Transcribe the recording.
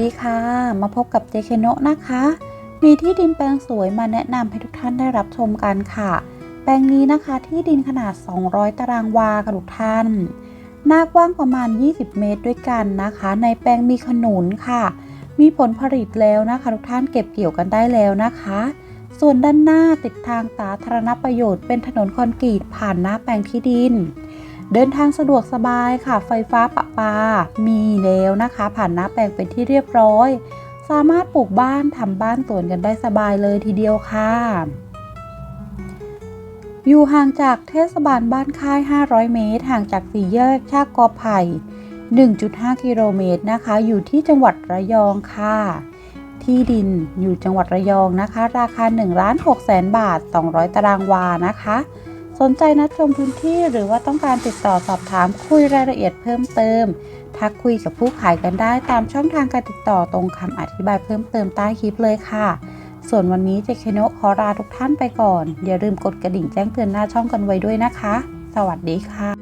ดีค่ะ มาพบกับเจเคโนะนะคะ มีที่ดินแปลงสวยมาแนะนำให้ทุกท่านได้รับชมกันค่ะ แปลงนี้นะคะที่ดินขนาด 200 ตารางวาค่ะทุกท่าน หน้ากว้างประมาณ 20 เมตรด้วยกันนะคะ ในแปลงมีขนุนค่ะ มีผลผลิตแล้วนะคะ ทุกท่านเก็บเกี่ยวกันได้แล้วนะคะ ส่วนด้านหน้าติดทางสาธารณประโยชน์เป็นถนนคอนกรีตผ่านหน้าแปลงที่ดิน เดินทางสะดวกสบายค่ะ ไฟฟ้าประปา มีแล้วนะคะ ผ่านหน้าแปลงเป็นที่เรียบร้อย สามารถปลูกบ้านทำบ้านสวนกันได้สบายเลยทีเดียวค่ะ อยู่ห่างจากเทศบาลบ้านค่าย 500 เมตร ห่างจากสี่แยกชากกอไผ่ 1.5 กิโลเมตรนะคะ อยู่ที่จังหวัดระยองค่ะที่ดินอยู่จังหวัดระยองนะคะ ราคา1ล้าน6แสนบาท 200 ตารางวานะคะ สนใจนัดชมพื้นที่หรือว่าต้องการติดต่อสอบถามคุยรายละเอียดเพิ่มเติม ทักคุยกับผู้ขายกันได้ตามช่องทางการติดต่อตรงคำอธิบายเพิ่มเติมใต้คลิปเลยค่ะ ส่วนวันนี้เจคโนขอลาทุกท่านไปก่อน อย่าลืมกดกระดิ่งแจ้งเตือนหน้าช่องกันไว้ด้วยนะคะ สวัสดีค่ะ